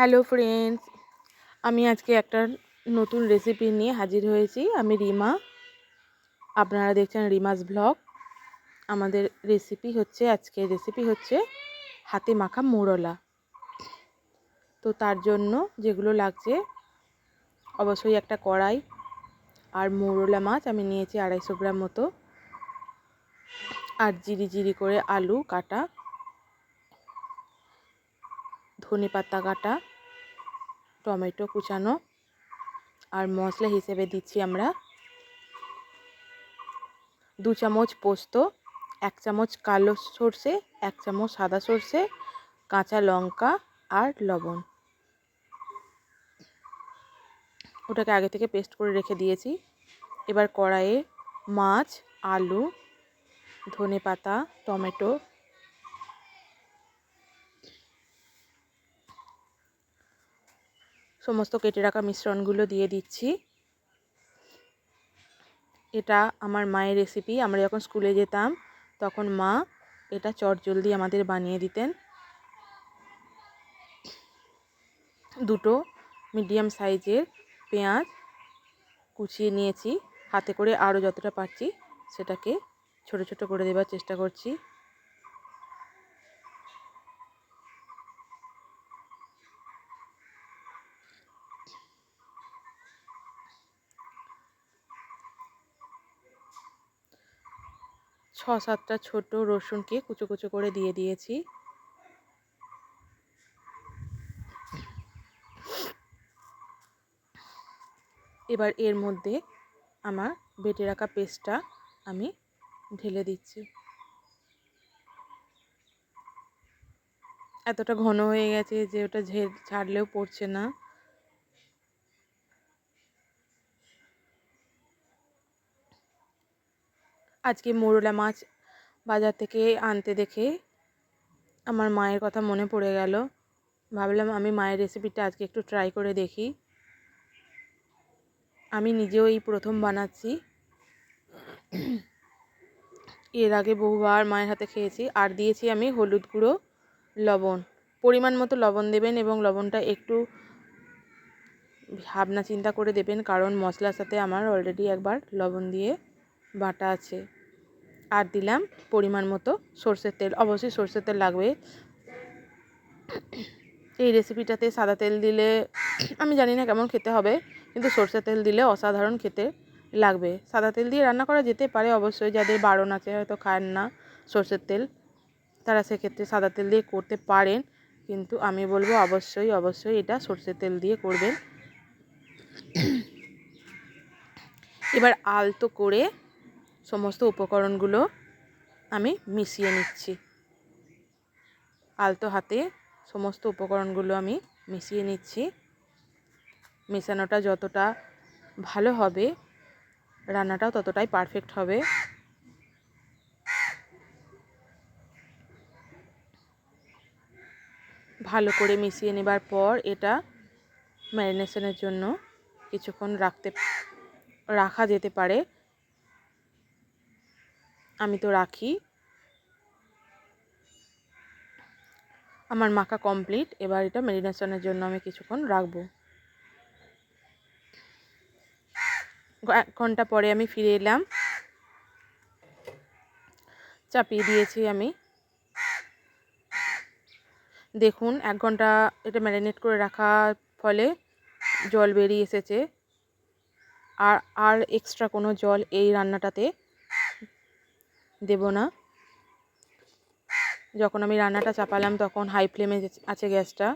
Hello friends আমি আজকে একটা নতুন রেসিপি নিয়ে হাজির হয়েছি। আমি রিমা। আপনারা দেখছেন রিমাস ব্লগ। আমাদের রেসিপি হচ্ছে আজকে রেসিপি হচ্ছে হাতে মাখা মোরলা। তো তার জন্য যেগুলো লাগছে, অবশ্যই একটা কড়াই আর মোরলা মাছ আমি নিয়েছি আড়াইশো গ্রাম মতো। আর জিরি জিরি করে আলু কাটা, ধনে পাতা কাটা টমেটো কুচানো আর মশলা হিসেবে দিচ্ছি আমরা দু চামচ পোস্ত, এক চামচ কালো সর্ষে, এক চামচ সাদা সর্ষে, কাঁচা লঙ্কা আর লবণ। ওটাকে আগে থেকে পেস্ট করে রেখে দিয়েছি। এবার কড়াইয়ে মাছ, আলু ধনে পাতা টমেটো সমস্ত কেটে রাখা মিশ্রণগুলো দিয়ে দিচ্ছি। এটা আমার মায়ের রেসিপি আমরা যখন স্কুলে যেতাম, তখন মা এটা চটজলদি আমাদের বানিয়ে দিতেন। দুটো মিডিয়াম সাইজের পেঁয়াজ কুচিয়ে নিয়েছি। হাতে করে আরও যতটা পারছি সেটাকে ছোট ছোট করে দেবার চেষ্টা করছি। ছ সাতটা ছোট রসুনকে কুচো কুচো করে দিয়ে দিয়েছি। এবার এর মধ্যে আমার বেটে রাখা পেস্টটা আমি ঢেলে দিচ্ছি। এতটা ঘন হয়ে গেছে যে ওটা ঝাড়লেও পড়ছে না। আজকে মোরলা মাছ বাজার থেকে আনতে দেখে আমার মায়ের কথা মনে পড়ে গেল। ভাবলাম আমি মায়ের রেসিপিটা আজকে একটু ট্রাই করে দেখি। আমি নিজেও এই প্রথম বানাচ্ছি। এর আগে বহুবার মায়ের হাতে খেয়েছি। আর দিয়েছি আমি হলুদ গুঁড়ো, লবণ। পরিমাণ মতো লবণ দেবেন এবং লবণটা একটু ভাবনা চিন্তা করে দেবেন, কারণ মশলার সাথে আমার অলরেডি একবার লবণ দিয়ে বাটা আছে। আর দিলাম পরিমাণ মতো সর্ষের তেল। অবশ্যই সর্ষের তেল লাগবে। এই রেসিপিটাতে সাদা তেল দিলে, আমি জানি না কেমন খেতে হবে, কিন্তু সর্ষের তেল দিলে অসাধারণ খেতে লাগবে। সাদা তেল দিয়ে রান্না করা যেতে পারে, অবশ্যই যাদের বারণ আছে হয়তো খান না সর্ষের তেল, তারা সেক্ষেত্রে সাদা তেল দিয়ে করতে পারেন। কিন্তু আমি বলব অবশ্যই অবশ্যই এটা সর্ষের তেল দিয়ে করবেন। এবার আলতো করে সমস্ত উপকরণগুলো আমি মিশিয়ে নিচ্ছি। আলতো হাতে সমস্ত উপকরণগুলো আমি মিশিয়ে নিচ্ছি। মেশানোটা যতটা ভালো হবে, রান্নাটাও ততটাই পারফেক্ট হবে। ভালো করে মিশিয়ে নেবার পর এটা ম্যারিনেশনের জন্য কিছুক্ষণ রাখতে, রাখা যেতে পারে। আমি তো রাখি। আমার মাখা কমপ্লিট এবার এটা মেরিনেশনের জন্য আমি কিছুক্ষণ রাখব। এক ঘণ্টা পরে আমি ফিরে এলাম। চাপিয়ে দিয়েছি আমি। দেখুন, এক ঘণ্টা এটা ম্যারিনেট করে রাখার ফলে জল বেরিয়ে এসেছে। আর আর এক্সট্রা কোনো জল এই রান্নাটাতে দেব না। যখন আমি রান্নাটা চাপালাম, তখন হাই ফ্লেমে আছে গ্যাসটা।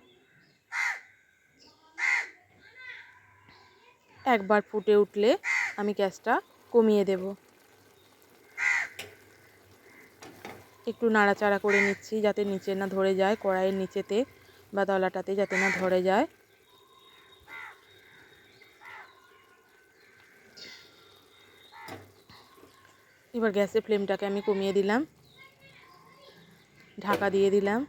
একবার ফুটে উঠলে আমি গ্যাসটা কমিয়ে দেব। একটু নাড়াচাড়া করে নিচ্ছি যাতে নিচে না ধরে যায়, কড়াইয়ের নিচেতে বা তলাটাতে যাতে না ধরে যায়। এবার গ্যাসের ফ্লেমটাকে আমি কমিয়ে দিলাম। ঢাকা দিয়ে দিলাম।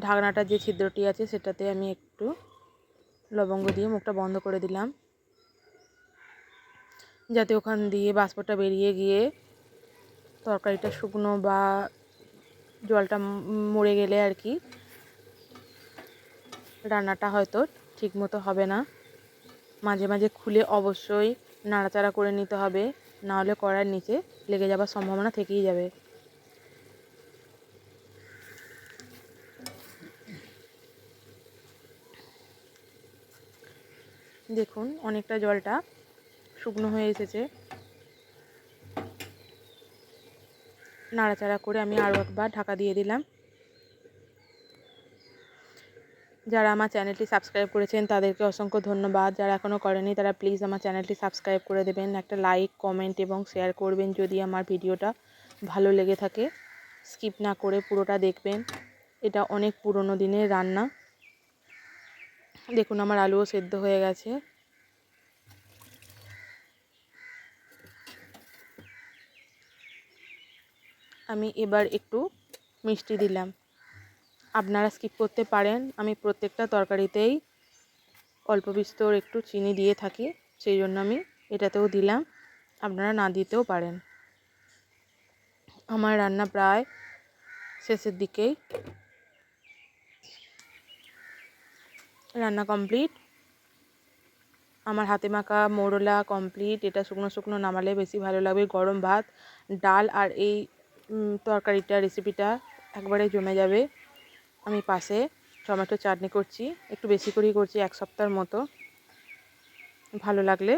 ঢাকনাটার যে ছিদ্রটি আছে সেটাতে আমি একটু লবঙ্গ দিয়ে মুখটা বন্ধ করে দিলাম। যাতে ওখান দিয়ে বাষ্পটা বেরিয়ে গিয়ে তরকারিটা শুকনো বা জলটা মরে গেলে আর কি রান্নাটা হয়তো ঠিকমতো হবে না। মাঝে মাঝে খুলে অবশ্যই নাড়াচাড়া করে নিতে হবে না হলে কড়ার নিচে লেগে যাবার সম্ভাবনা থেকেই যাবে। দেখুন, অনেকটা জলটা শুকনো হয়ে এসেছে। নাড়াচাড়া করে আমি আরও একবার ঢাকা দিয়ে দিলাম। যারা আমার চ্যানেলটি সাবস্ক্রাইব করেছেন, তাদেরকে অসংখ্য ধন্যবাদ। যারা এখনও করেনি তারা প্লিজ আমার চ্যানেলটি সাবস্ক্রাইব করে দেবেন। একটা লাইক কমেন্ট এবং শেয়ার করবেন যদি আমার ভিডিওটা ভালো লেগে থাকে। স্কিপ না করে পুরোটা দেখবেন। এটা অনেক পুরনো দিনের রান্না। দেখুন, আমার আলুও সেদ্ধ হয়ে গেছে। আমি এবার একটু মিষ্টি দিলাম। আপনারা স্কিপ করতে পারেন। আমি প্রত্যেকটা তরকারিতেই অল্প বিস্তর একটু চিনি দিয়ে থাকি, সেই জন্য আমি এটাতেও দিলাম। আপনারা না দিতেও পারেন। আমার রান্না প্রায় শেষের দিকেই। রান্না কমপ্লিট আমার হাতে মাখা মোরলা কমপ্লিট এটা শুকনো শুকনো নামালে বেশি ভালো লাগবে গরম ভাত, ডাল আর এই তরকারিটা রেসিপিটা একবারে জমে যাবে। আমি পাশে টমেটো চাটনি করছি একটু বেশি করেই করছি এক সপ্তাহের মতো। ভালো লাগলে